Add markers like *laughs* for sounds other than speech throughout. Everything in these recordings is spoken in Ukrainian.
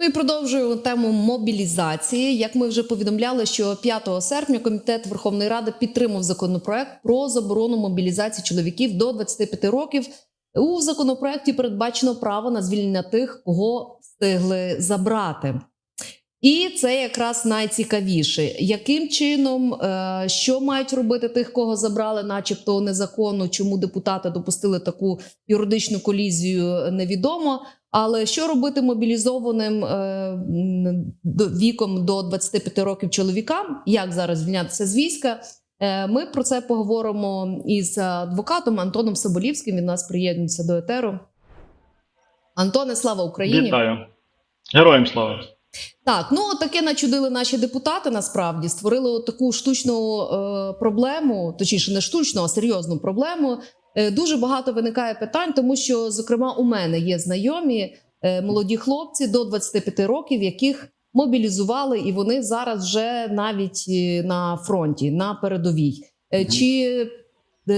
Ну і продовжуємо тему мобілізації. Як ми вже повідомляли, що 5 серпня комітет Верховної Ради підтримав законопроект про заборону мобілізації чоловіків до 25 років. У законопроекті передбачено право на звільнення тих, кого встигли забрати. І це якраз найцікавіше, яким чином, е, що мають робити тих, кого забрали, начебто незаконно, чому депутати допустили таку юридичну колізію, невідомо. Але що робити мобілізованим е, віком до 25 років чоловікам? Як зараз звільнятися з війська? Е, Ми про це поговоримо із адвокатом Антоном Соболівським. Він нас приєднується до етеру. Антоне, слава Україні! Вітаю. Героям слава. Так, ну таке начудили наші депутати. Насправді створили от таку штучну е, проблему, точніше, не штучну, а серйозну проблему. Е, дуже багато виникає питань, тому що, зокрема, у мене є знайомі е, молоді хлопці до 25 років, яких мобілізували, і вони зараз вже навіть е, на фронті, на передовій. Чи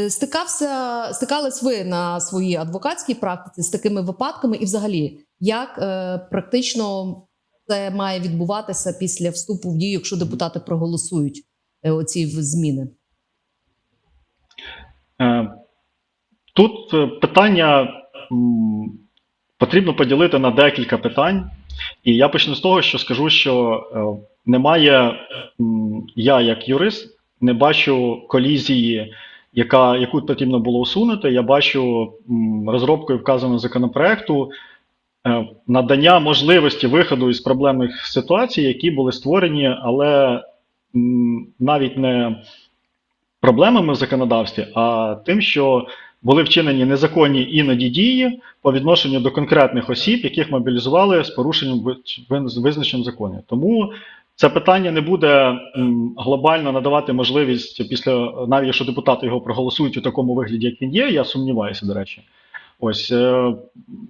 стикався, стикались ви на своїй адвокатській практиці з такими випадками, і взагалі, як практично це має відбуватися після вступу в дію, якщо депутати проголосують оці зміни? Тут е, питання потрібно поділити на декілька питань. І я почну з того, що скажу, що е, немає, я як юрист не бачу колізії, яка, яку потрібно було усунути. Я бачу розробкою вказаного законопроекту е, надання можливості виходу із проблемних ситуацій, які були створені, але навіть не проблемами в законодавстві, а тим, що були вчинені незаконні іноді дії по відношенню до конкретних осіб, яких мобілізували з порушенням ви- визначеним законів. Тому це питання не буде глобально надавати можливість після, навіть якщо депутати його проголосують у такому вигляді, як він є. Я сумніваюся, до речі. Ось е,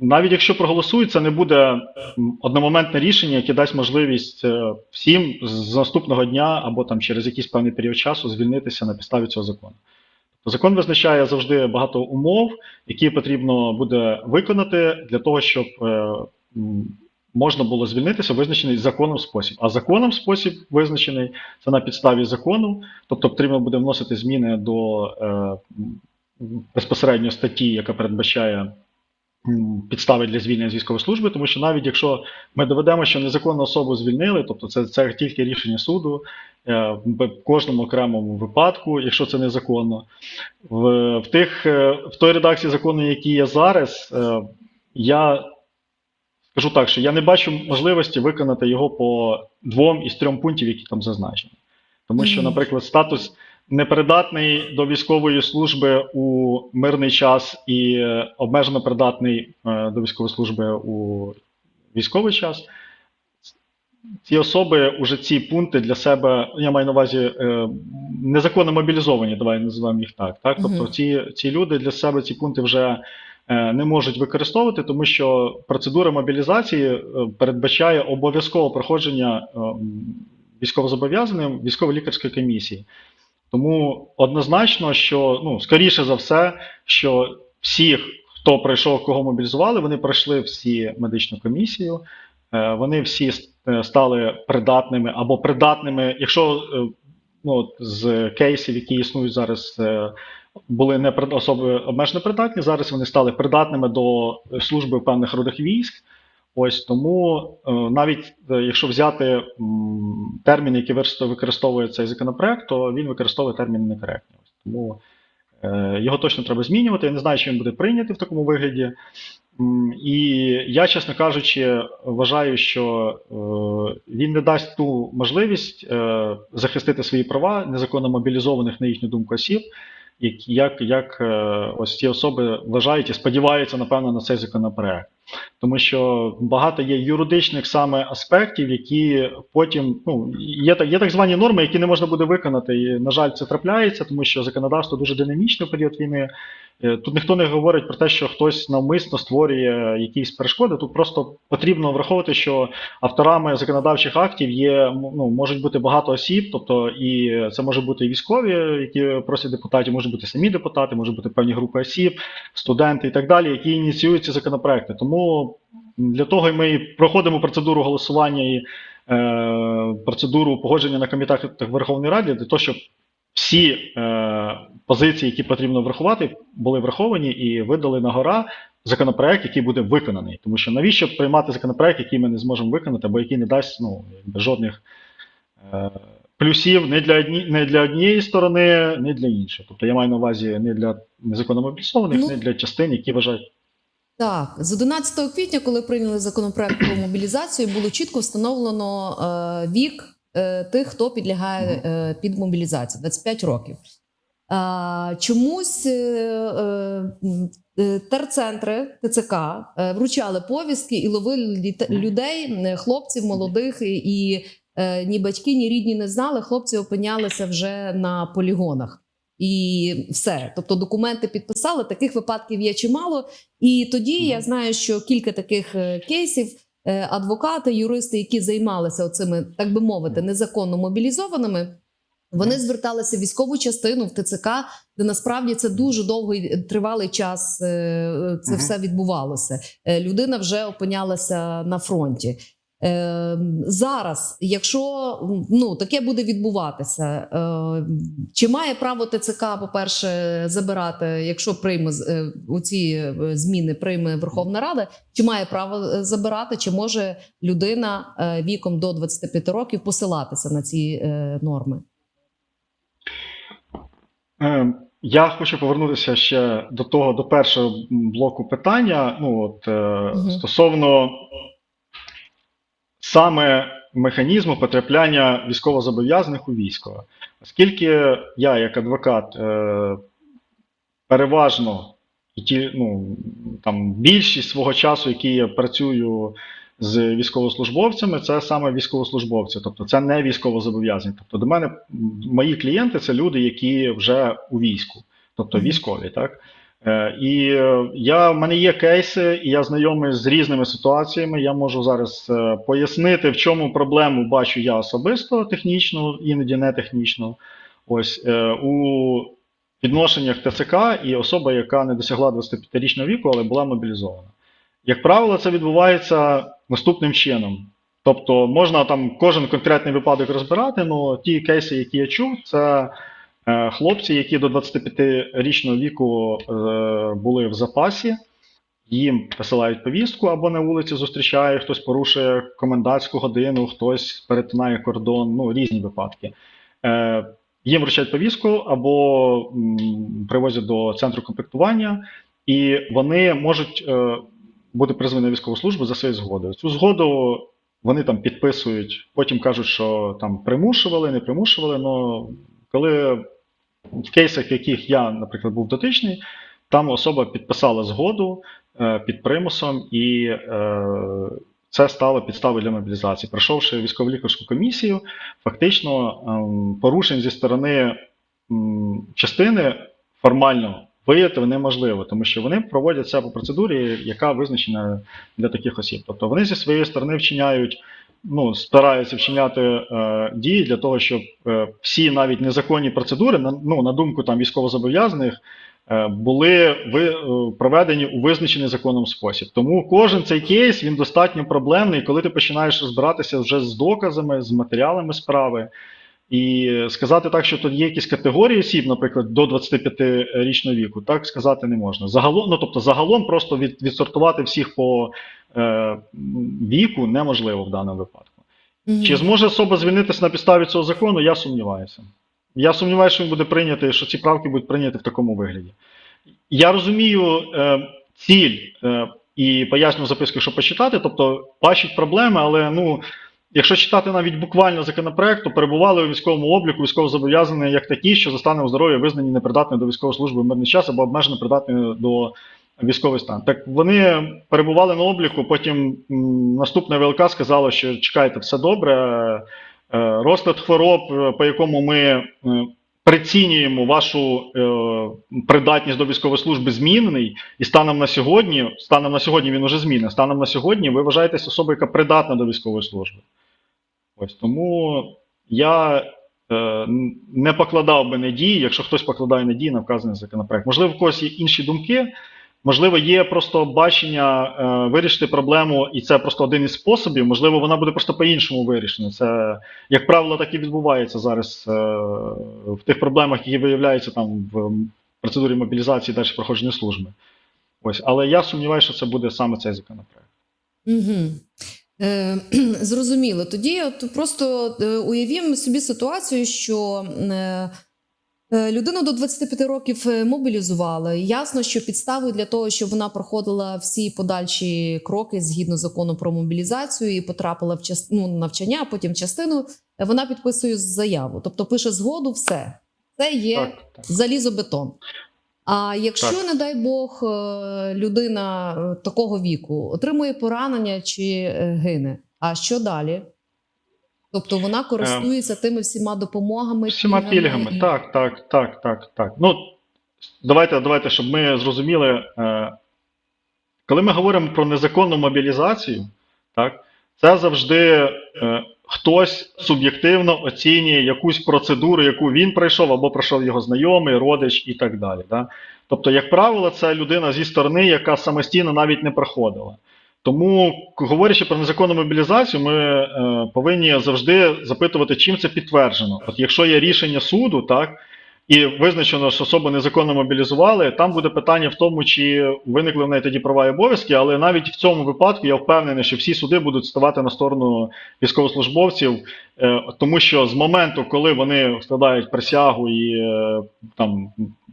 навіть якщо проголосують, це не буде одномоментне рішення, яке дасть можливість е, всім з наступного дня або там через якийсь певний період часу звільнитися на підставі цього закону. Закон визначає завжди багато умов, які потрібно буде виконати для того, щоб е, можна було звільнитися визначений законом спосіб. А законом спосіб визначений це на підставі закону, тобто потрібно буде вносити зміни до е, безпосередньо статті, яка передбачає підстави для звільнення з військової служби, тому що навіть якщо ми доведемо, що незаконну особу звільнили, тобто це, це тільки рішення суду е, в кожному окремому випадку, якщо це незаконно, в, в, тих, е, в той редакції закону, який є зараз, е, я скажу так, що я не бачу можливості виконати його по двом із трьом пунктів, які там зазначені. Тому що, наприклад, статус непридатний до військової служби у мирний час і е, обмежено придатний е, до військової служби у військовий час. Ці особи уже ці пункти для себе, я маю на увазі, е, незаконно мобілізовані, давай називаємо їх так. так? Тобто ці, ці люди для себе ці пункти вже не можуть використовувати, тому що процедура мобілізації передбачає обов'язкове проходження військовозобов'язаним військово-лікарської комісії. Тому однозначно, що ну, скоріше за все, що всі, хто пройшов, кого мобілізували, вони пройшли всі медичну комісію, е, вони всі е, стали придатними або придатними, якщо е, ну, з кейсів, які існують зараз, були не особи обмежено придатні, зараз вони стали придатними до служби в певних родах військ. Ось тому е, навіть е, якщо взяти термін, який використовує- цей законопроект, то він використовує термін некоректні. Тому е, його точно треба змінювати. Я не знаю, чи він буде прийнятий в такому вигляді. І я, чесно кажучи, вважаю, що він не дасть ту можливість захистити свої права незаконно мобілізованих на їхню думку осіб, як, як, як ось ці особи вважають і сподіваються, напевно, на цей законопроект. Тому що багато є юридичних саме аспектів, які потім ну є є так звані норми, які не можна буде виконати. І, на жаль, це трапляється, тому що законодавство дуже динамічне в період війни. Е, Тут ніхто не говорить про те, що хтось навмисно створює якісь перешкоди. Тут просто потрібно враховувати, що авторами законодавчих актів є ну, можуть бути багато осіб, тобто і це може бути і військові, які просять депутатів, може бути самі депутати, може бути певні групи осіб, студенти і так далі, які ініціюють ці законопроекти. Тому для того ми проходимо процедуру голосування і е, процедуру погодження на комітетах Верховної Ради для того, щоб всі е, позиції, які потрібно врахувати, були враховані і видали на гора законопроект, який буде виконаний. Тому що навіщо приймати законопроект, який ми не зможемо виконати, або який не дасть ну, жодних е, плюсів не для, одні, не для однієї сторони, не для іншої. Тобто я маю на увазі не для незаконно мобілізованих, Ну, не для частин, які вважають. Так, з 11 квітня, коли прийняли законопроект про мобілізацію, було чітко встановлено е, вік тих, хто підлягає е, під мобілізацію 25 років. Е, чомусь е, е, е, терцентри ТЦК е, вручали повістки і ловили людей, е, хлопців молодих, і, е, ні батьки, ні рідні не знали. Хлопці опинялися вже на полігонах. І все, тобто документи підписали. Таких випадків є чимало. І тоді я знаю, що кілька таких е, кейсів. Е, Адвокати, юристи, які займалися цими, так би мовити, незаконно мобілізованими, вони зверталися в військову частину в ТЦК, де насправді це дуже довгий е, тривалий час. Це Це Мгм. все відбувалося. Е, Людина вже опинялася на фронті. Е, зараз, якщо ну таке буде відбуватися, е, чи має право ТЦК, по-перше, забирати, якщо прийме е, оці е, зміни, прийме Верховна Рада, чи має право е, забирати, чи може людина е, віком до 25 років посилатися на ці е, норми? Е, Я хочу повернутися ще до того, до першого блоку питання. Ну, от, е, Мгм. стосовно саме механізму потрапляння військовозобов'язаних у військо. Оскільки я, як адвокат, е, переважно і ті, ну, там, більшість свого часу, який я працюю з військовослужбовцями, це саме військовослужбовці, тобто це не військовозобов'язані. Тобто до мене мої клієнти це люди, які вже у війську, тобто військові, так? Е, І е, я, в мене є кейси, і я знайомий з різними ситуаціями. Я можу зараз е, пояснити, в чому проблему бачу я особисто технічно, іноді не технічно. Ось у відношеннях ТЦК і особа, яка не досягла 25-річного віку, але була мобілізована. Як правило, це відбувається наступним чином. Тобто можна там кожен конкретний випадок розбирати, але ті кейси, які я чув, це хлопці, які до 25-річного віку е, були в запасі, їм посилають повістку або на вулиці зустрічає, хтось порушує комендантську годину, хтось перетинає кордон, ну різні випадки. Е, їм вручають повістку або привозять до центру комплектування, і вони можуть е, бути призвані на військову службу за своєю згодою. Цю згоду вони там підписують, потім кажуть, що там примушували, не примушували. але коли в кейсах, в яких я, наприклад, був дотичний, там особа підписала згоду е, під примусом, і е, це стало підставою для мобілізації. Пройшовши військово-лікарську комісію, фактично ем, порушень зі сторони частини формально виявити неможливо, тому що вони проводять це по процедурі, яка визначена для таких осіб. Тобто вони зі своєї сторони вчиняють. Ну, стараються вчиняти е, дії для того, щоб е, всі навіть незаконні процедури, на, ну, на думку там військовозобов'язаних, е, були ви, е, проведені у визначений законом спосіб. Тому кожен цей кейс він достатньо проблемний, коли ти починаєш розбиратися вже з доказами, з матеріалами справи. І сказати так, що тут є якісь категорії осіб, наприклад, до 25-річного віку, так сказати не можна. Загалом, ну тобто, загалом просто від, відсортувати всіх по е, віку неможливо в даному випадку. Мгм. Чи зможе особа звільнитися на підставі цього закону, я сумніваюся. Я сумніваюся, що він буде прийнятий, що ці правки будуть прийняті в такому вигляді. Я розумію е, ціль е, і поясню записку, що почитати, тобто бачать проблеми, але ну. Якщо читати навіть буквально законопроект, то перебували у військовому обліку військовозобов'язані як такі, що за станом здоров'я визнані непридатними до військової служби в мирний час або обмежено придатними до військовий стан. Так вони перебували на обліку, потім наступне ВЛК сказало, що чекайте, все добре. е, Розклад хвороб, е, по якому ми е, прицінюємо вашу придатність до військової служби змінений, і станом на сьогодні, станом на сьогодні він уже змінений, станом на сьогодні ви вважаєтесь особою, яка придатна до військової служби. Ось тому я е, не покладав би надії, якщо хтось покладає надії на вказаний законопроект. Можливо, в когось є інші думки. Можливо, є просто бачення е, вирішити проблему, і це просто один із способів. Можливо, вона буде просто по-іншому вирішена. Це, як правило, так і відбувається зараз е, в тих проблемах, які виявляються там в процедурі мобілізації далі проходження служби. Ось, але я сумніваюся, що це буде саме цей законопроект. Угу. Е, *clears throat* зрозуміло. Тоді от просто е, уявімо собі ситуацію, що е, людину до 25 років мобілізували. Ясно, що підставою для того, щоб вона проходила всі подальші кроки згідно закону про мобілізацію і потрапила в час, ну, навчання, а потім в частину, вона підписує заяву. Тобто пише згоду, все. Це є Так, так. залізобетон. А якщо, Так. не дай Бог, е, людина е, такого віку отримує поранення чи е, гине, а що далі? Тобто вона користується тими всіма допомогами, Всіма пільгами. і- Так, так, так, так, так. Ну, давайте, давайте, щоб ми зрозуміли. Е, коли ми говоримо про незаконну мобілізацію, так, це завжди е, хтось суб'єктивно оцінює якусь процедуру, яку він пройшов, або пройшов його знайомий, родич і так далі. Да? Тобто, як правило, це людина зі сторони, яка самостійно навіть не проходила. Тому, говорячи про незаконну мобілізацію, ми е, повинні завжди запитувати, чим це підтверджено. От якщо є рішення суду, так і визначено, що особу незаконно мобілізували, там буде питання в тому, чи виникли в неї тоді права і обов'язки, але навіть в цьому випадку я впевнений, що всі суди будуть ставати на сторону військовослужбовців, е, тому що з моменту, коли вони складають присягу і е, там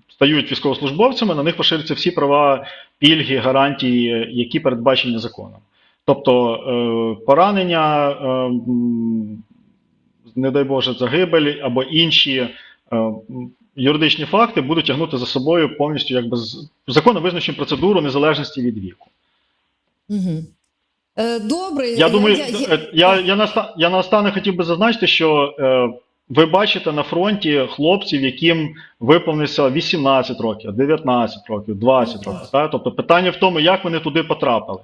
стають військовослужбовцями, на них поширюються всі права, пільги, гарантії, які передбачені законом. Тобто е, поранення, не дай Боже, загибель або інші юридичні факти будуть тягнути за собою повністю якби законно визначену процедуру незалежності від віку. Угу. Е, добре, Я думаю, я, я, е, я, я, наста- я наостанок хотів би зазначити, що е, ви бачите на фронті хлопців, яким виповнився 18 років, 19 років, 20 років. Так? Тобто питання в тому, як вони туди потрапили.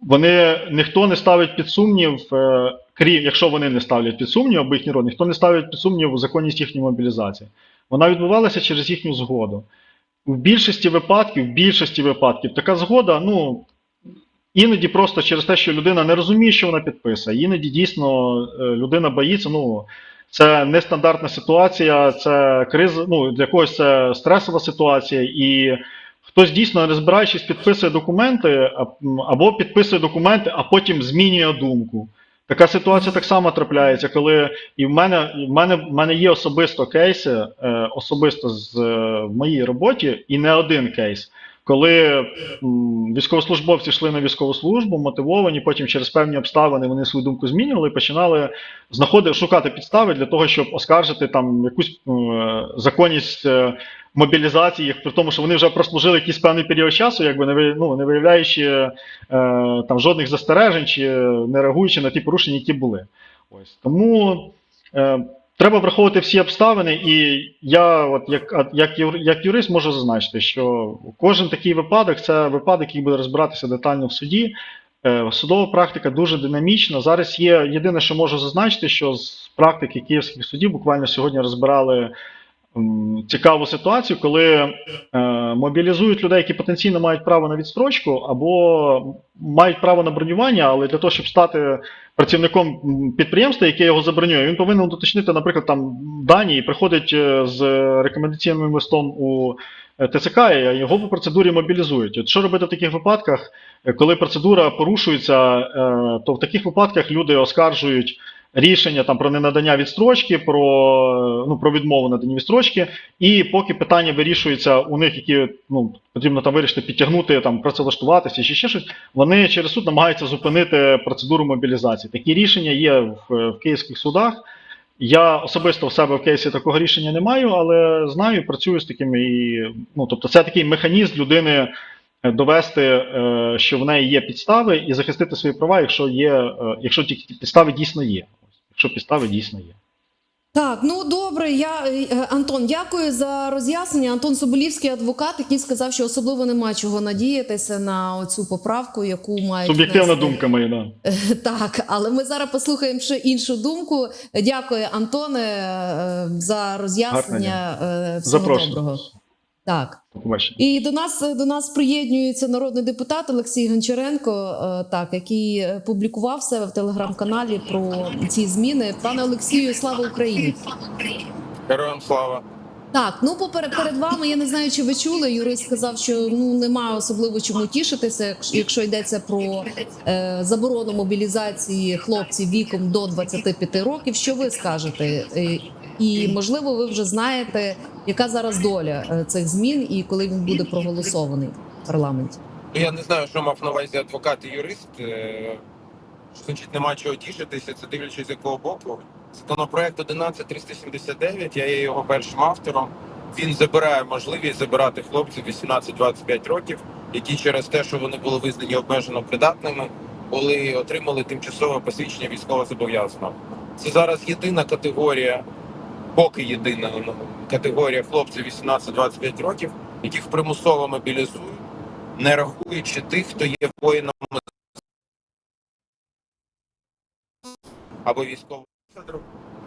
Вони ніхто не ставить під сумнів, е, крім якщо вони не ставлять під сумнів, або їхній род, ніхто не ставить під сумнів законність їхньої мобілізації. Вона відбувалася через їхню згоду. В більшості випадків, в більшості випадків така згода, ну. Іноді просто через те, що людина не розуміє, що вона підписує. Іноді дійсно е, людина боїться. Ну це нестандартна ситуація, це криза. Ну для когось це стресова ситуація, і хтось дійсно, не розбираючись, підписує документи або підписує документи, а потім змінює думку. Така ситуація так само трапляється, коли і в мене, в мене, в мене є особисто кейси, е, особисто з, е, в моїй роботі, і не один кейс, коли військовослужбовці йшли на військову службу, мотивовані, потім через певні обставини вони свою думку змінювали і починали знаходити, шукати підстави для того, щоб оскаржити там якусь е, законність е, мобілізації, їх, при тому, що вони вже прослужили якийсь певний період часу, якби не, ну, не виявляючи е, там жодних застережень чи не реагуючи на ті порушення, які були. Ось тому. Треба враховувати всі обставини, і я, от як, як, як юрист, можу зазначити, що кожен такий випадок це випадок, який буде розбиратися детально в суді. Е, Судова практика дуже динамічна. Зараз є єдине, що можу зазначити, що з практики київських судів буквально сьогодні розбирали цікаву ситуацію, коли е, мобілізують людей, які потенційно мають право на відстрочку, або мають право на бронювання, але для того, щоб стати працівником підприємства, яке його забронює, він повинен уточнити, наприклад, там дані і приходить е, з рекомендаційним листом у е, ТЦК, і його по процедурі мобілізують. От що робити в таких випадках, коли процедура порушується, то в таких випадках люди оскаржують. Рішення там про ненадання відстрочки, про, ну, про відмову надані відстрочки, і поки питання вирішується у них, які ну, потрібно там вирішити, підтягнути, там, працевлаштуватися чи ще щось, вони через суд намагаються зупинити процедуру мобілізації. Такі рішення є в, в київських судах. Я особисто в себе в кейсі такого рішення не маю, але знаю, працюю з такими. І, ну, тобто, це такий механізм людини е, довести, е, що в неї є підстави, і захистити свої права, якщо є, е, якщо ті підстави дійсно є. Якщо підстави дійсно є. Так, ну добре. Я е, Антон, дякую за роз'яснення. Антон Соболівський, адвокат, який сказав, що особливо нема чого надіятися на цю поправку, яку мають Суб'єктивна думка моя, да. Так, але ми зараз послухаємо ще іншу думку. Дякую, Антоне, е, за роз'яснення. е, Всього Запрошую. доброго. Так. І до нас до нас приєднується народний депутат Олексій Гончаренко, е, так який е, публікував себе в телеграм-каналі про ці зміни. Пане Олексію, слава Україні! Героям слава. Так, ну поперед перед вами я не знаю, чи ви чули. Юрист сказав, що ну немає особливо чому тішитися, якщо- якщо йдеться про е, заборону мобілізації хлопців віком до 25 років. Що ви скажете? І можливо, ви вже знаєте, яка зараз доля е, цих змін і коли він буде проголосований в парламенті. Я не знаю, що мав на увазі адвокат і юрист. Е, значить нема чого тішитися, це дивлячись з якого боку. Законопроект 11379, я є його першим автором. Він забирає можливість забирати хлопців 18-25 років, які через те, що вони були визнані обмежено придатними, були отримали тимчасове посвідчення військовозобов'язаного. Це зараз єдина категорія, поки єдина категорія хлопців 18-25 років, яких примусово мобілізують не рахуючи тих, хто є воїнами або військовим кафедру.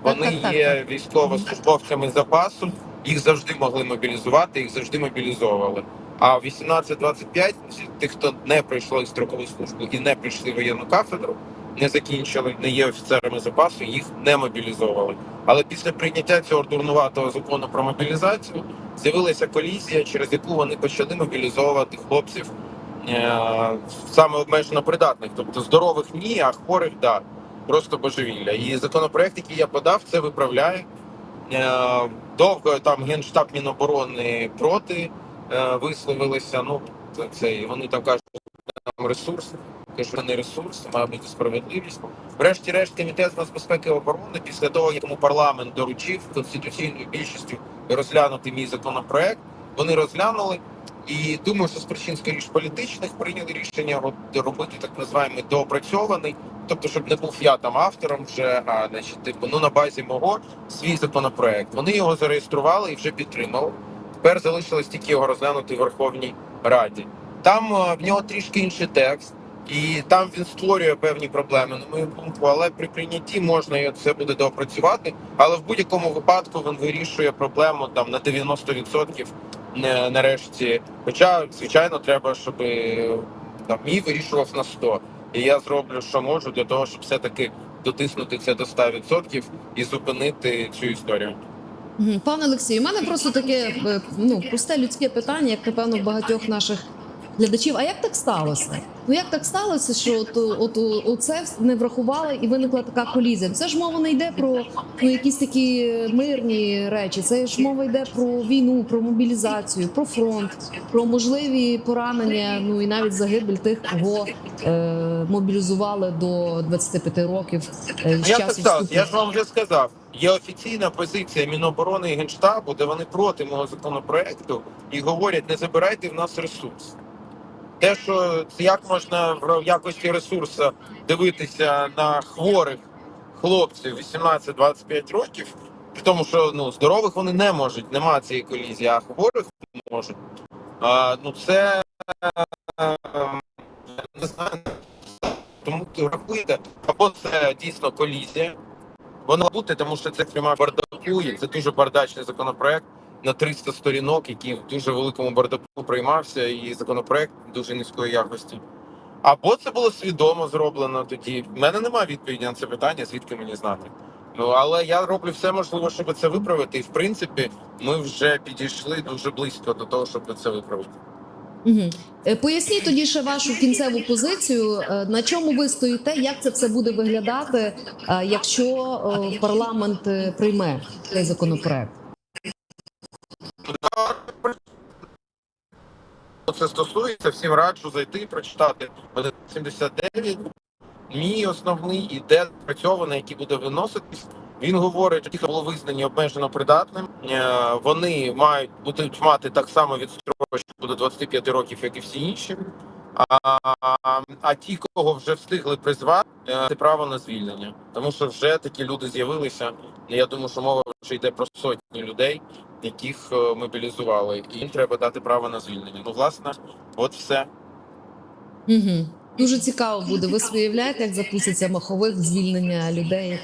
Вони є військовослужбовцями запасу, їх завжди могли мобілізувати, їх завжди мобілізовували. А 18-25 тих, хто не пройшли строкову службу і не прийшли воєнну кафедру, не закінчили, не є офіцерами запасу, їх не мобілізовували. Але після прийняття цього дурнуватого закону про мобілізацію з'явилася колізія, через яку вони почали мобілізовувати хлопців е, саме обмежено придатних, тобто здорових ні, а хворих да. Просто божевілля. І законопроект, який я подав, це виправляє. Е, Довго там Генштаб Міноборони проти е, висловилися. Ну, це, вони там кажуть, що там ресурс. Кажуть, що не ресурс, має бути справедливість. Врешті-решт, комітет з нацбезпеки і оборони, після того, як йому парламент доручив конституційною більшістю розглянути мій законопроект, вони розглянули. І думаю, що з причин скоріш політичних прийняли рішення робити так називаємо доопрацьований, тобто, щоб не був я там автором вже, а значить, типу, ну на базі мого свій законопроект. Вони його зареєстрували і вже підтримали. Тепер залишилось тільки його розглянути в Верховній Раді. Там е, в нього трішки інший текст, і там він створює певні проблеми, на мою думку, але при прийнятті можна і це буде доопрацювати. Але в будь-якому випадку він вирішує проблему там на 90% нарешті. Хоча, звичайно, треба, щоб там мій вирішував на 100. І я зроблю, що можу для того, щоб все-таки дотиснути це до 100% і зупинити цю історію. Пане Олексію, у мене просто таке е, ну просте людське питання, як напевно в багатьох наших глядачів. А як так сталося? Ну як так сталося, що от, от, от це не врахували і виникла така колізія? Це ж мова не йде про ну, якісь такі мирні речі. Це ж мова йде про війну, про мобілізацію, про фронт, про можливі поранення. Ну і навіть загибель тих, кого е, мобілізували до 25 років. Е, з А як так часу. Я ж вам вже сказав. Є офіційна позиція Міноборони і Генштабу, де вони проти мого законопроекту і говорять: не забирайте в нас ресурс. Те, що це як можна в якості ресурсу дивитися на хворих хлопців 18-25 років, при тому, що ну здорових вони не можуть, нема цієї колізії, а хворих можуть. А, ну це е, не знаю. Тому рахуєте, або це дійсно колізія. Вона бути, тому що це пряма бардаку, і це дуже бардачний законопроект на 300 сторінок, який в дуже великому бардаку приймався, і законопроект дуже низької якості. Або це було свідомо зроблено тоді. У мене немає відповіді на це питання, звідки мені знати. Ну але я роблю все можливе, щоб це виправити. І в принципі, ми вже підійшли дуже близько до того, щоб це виправити. Угу. Поясніть тоді ще вашу кінцеву позицію. Е, На чому ви стоїте? Як це все буде виглядати, е, якщо парламент прийме цей законопроект? Це стосується, всім раджу зайти, прочитати 79. Мій основний іде працьований, який буде виноситись. Він говорить, що ті, хто було визнані обмежено придатним, е, вони мають будуть мати так само відстрочку до 25 років, як і всі інші. А, а ті, кого вже встигли призвати, е, це право на звільнення. Тому що вже такі люди з'явилися. Я думаю, що мова вже йде про сотні людей, яких е, мобілізували. І їм треба дати право на звільнення. Ну, власне, от все. Угу. Дуже цікаво буде. Ви собі уявляєте, як запуститься маховик звільнення людей,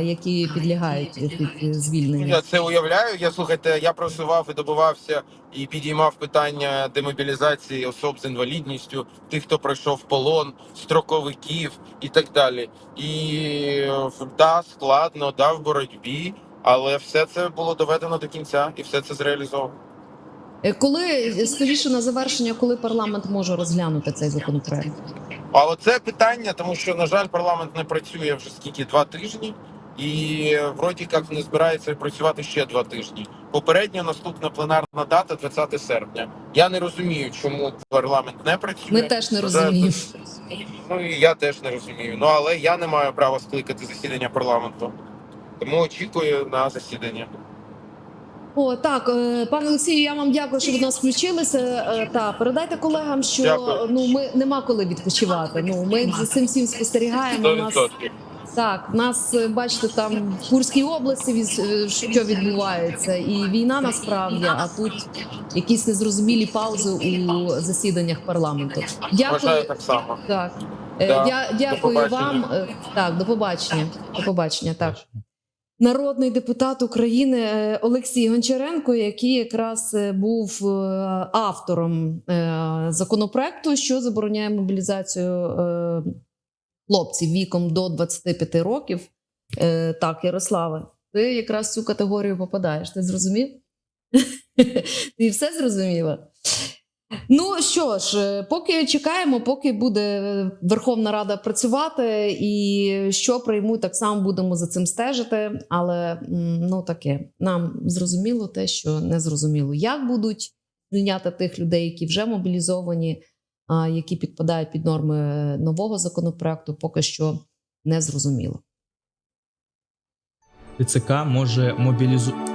які підлягають під звільнення? Я це уявляю. Я слухайте, я просував і добивався і підіймав питання демобілізації особ з інвалідністю, тих, хто пройшов полон, строковиків і так далі. І да, складно, да, в боротьбі, але все це було доведено до кінця, і все це зреалізовано. Е, Коли скоріше на завершення, коли парламент може розглянути цей законопроект? А оце питання, тому що на жаль, парламент не працює вже скільки два тижні, і вроді як не збирається працювати ще два тижні. Попередня наступна пленарна дата 20 серпня. Я не розумію, чому парламент не працює. Ми теж не розуміємо. Ну і я теж не розумію. Ну але я не маю права скликати засідання парламенту. Тому очікую на засідання. О, так, е, пане Олексію, я вам дякую, що ви нас включилися. Е, Та передайте колегам, що Дякую. ну ми нема коли відпочивати. Ну ми за цим всім спостерігаємо. У нас так, в нас е, бачите, там в Курській області від- що відбувається, і війна насправді. А тут якісь незрозумілі паузи у засіданнях парламенту. Дякую. Вважаю так само. Так. Да, Я дякую вам. Так, до побачення. До побачення. Так. Народний депутат України е, Олексій Гончаренко, який якраз е, був е, автором законопроекту, що забороняє мобілізацію хлопців віком до 25 років. Так, Ярославе, ти якраз в цю категорію попадаєш. Ти зрозумів? *laughs* Ти все зрозуміла? Ну що ж, е, поки чекаємо, поки буде е, Верховна Рада працювати, і що приймуть, так само будемо за цим стежити. Але ну таке нам зрозуміло те, що не зрозуміло, як будуть звільняти тих людей, які вже мобілізовані, а які підпадають під норми нового законопроекту, поки що не зрозуміло. ТЦК може мобілізу...